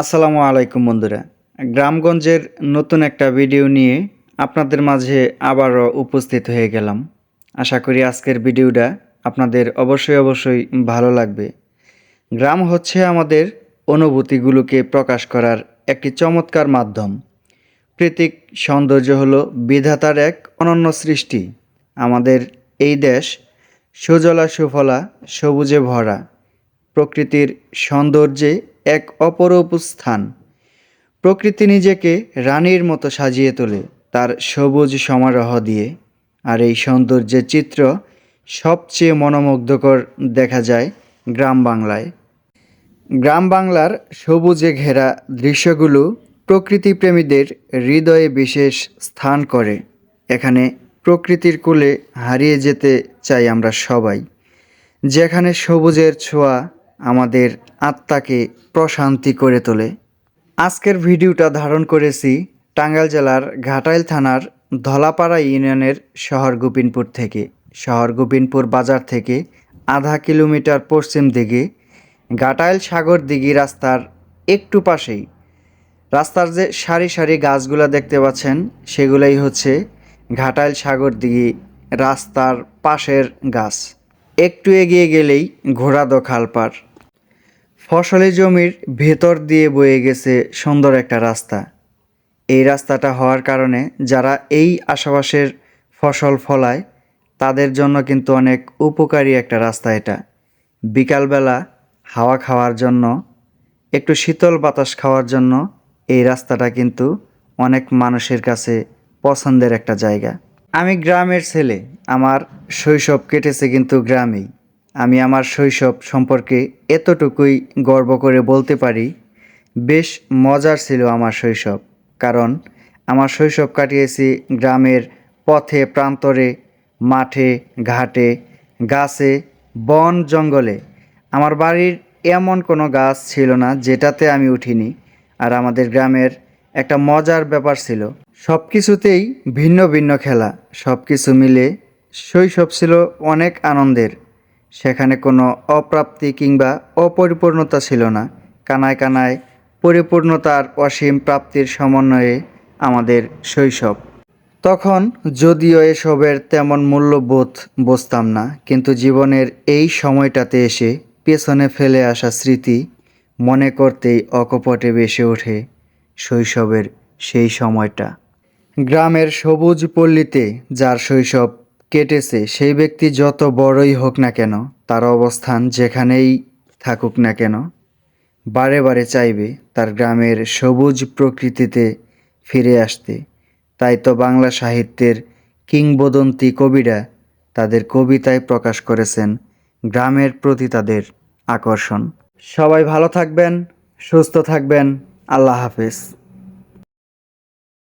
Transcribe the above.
আসসালামু আলাইকুম বন্ধুরা। গ্রামগঞ্জের নতুন একটা ভিডিও নিয়ে আপনাদের মাঝে আবারও উপস্থিত হয়ে গেলাম। আশা করি আজকের ভিডিওটা আপনাদের অবশ্যই অবশ্যই ভালো লাগবে। গ্রাম হচ্ছে আমাদের অনুভূতিগুলোকে প্রকাশ করার একটি চমৎকার মাধ্যম। প্রতীক সৌন্দর্য হলো বিধাতার এক অনন্য সৃষ্টি। আমাদের এই দেশ সুজলা সুফলা সবুজে ভরা। প্রকৃতির সৌন্দর্যে এক অপরূপ স্থান। প্রকৃতি নিজেকে রানীর মতো সাজিয়ে তোলে তার সবুজ সমারোহ দিয়ে। আর এই সৌন্দর্যের চিত্র সবচেয়ে মনোমুগ্ধকর দেখা যায় গ্রাম বাংলায়। গ্রাম বাংলার সবুজে ঘেরা দৃশ্যগুলো প্রকৃতিপ্রেমীদের হৃদয়ে বিশেষ স্থান করে। এখানে প্রকৃতির কোলে হারিয়ে যেতে চাই আমরা সবাই। যেখানে সবুজের ছোঁয়া আমাদের আত্মাকে প্রশান্তি করে তোলে। আজকের ভিডিওটা ধারণ করেছি টাঙ্গাইল জেলার ঘাটাইল থানার ধলাপাড়া ইউনিয়নের শহর গোবিনপুর থেকে। শহর গোবিনপুর বাজার থেকে আধা কিলোমিটার পশ্চিম দিকে ঘাটাইল সাগর দিঘি রাস্তার একটু পাশেই। রাস্তার যে সারি সারি গাছগুলো দেখতে পাচ্ছেন, সেগুলোই হচ্ছে ঘাটাইল সাগর দিঘি রাস্তার পাশের গাছ। একটু এগিয়ে গেলেই ঘোড়াদো খালপার। ফসলি জমির ভেতর দিয়ে বয়ে গেছে সুন্দর একটা রাস্তা। এই রাস্তাটা হওয়ার কারণে যারা এই আশেপাশের ফসল ফলায়, তাদের জন্য কিন্তু অনেক উপকারী একটা রাস্তা এটা। বিকালবেলা হাওয়া খাওয়ার জন্য, একটু শীতল বাতাস খাওয়ার জন্য এই রাস্তাটা কিন্তু অনেক মানুষের কাছে পছন্দের একটা জায়গা। আমি গ্রামের ছেলে, আমার শৈশব কেটেছে কিন্তু গ্রামেই। আমি আমার শৈশব সম্পর্কে এতটুকুই গর্ব করে বলতে পারি, বেশ মজার ছিল আমার শৈশব, কারণ আমার শৈশব কাটিয়েছি গ্রামের পথে, প্রান্তরে, মাঠে, ঘাটে, গাছে, বন জঙ্গলে। আমার বাড়ির এমন কোনো গাছ ছিল না যেটাতে আমি উঠিনি, আর আমাদের গ্রামের একটা মজার ব্যাপার ছিল। সব কিছুতেই ভিন্ন ভিন্ন খেলা সব কিছু মিলে শৈশব ছিল অনেক আনন্দের। সেখানে কোনো অপ্রাপ্তি কিংবা অপরিপূর্ণতা ছিল না। কানায় কানায় পরিপূর্ণতার অসীম প্রাপ্তির সমন্বয়ে আমাদের শৈশব। তখন যদিও এসবের তেমন মূল্যবোধ বুঝতাম না, কিন্তু জীবনের এই সময়টাতে এসে পেছনে ফেলে আসা স্মৃতি মনে করতেই অকপটে বেসে ওঠে। শৈশবের সেই সময়টা। গ্রামের সবুজ পল্লীতে যার শৈশব কেটেছে, সেই ব্যক্তি যত বড়ই হোক না কেন, তার অবস্থান যেখানেই থাকুক না কেন, বারে বারে চাইবে তার গ্রামের সবুজ প্রকৃতিতে ফিরে আসতে। তাই তো বাংলা সাহিত্যের কিংবদন্তি কবিরা তাদের কবিতায় প্রকাশ করেছেন গ্রামের প্রতি তাদের আকর্ষণ। সবাই ভালো থাকবেন, সুস্থ থাকবেন। আল্লাহ হাফেজ।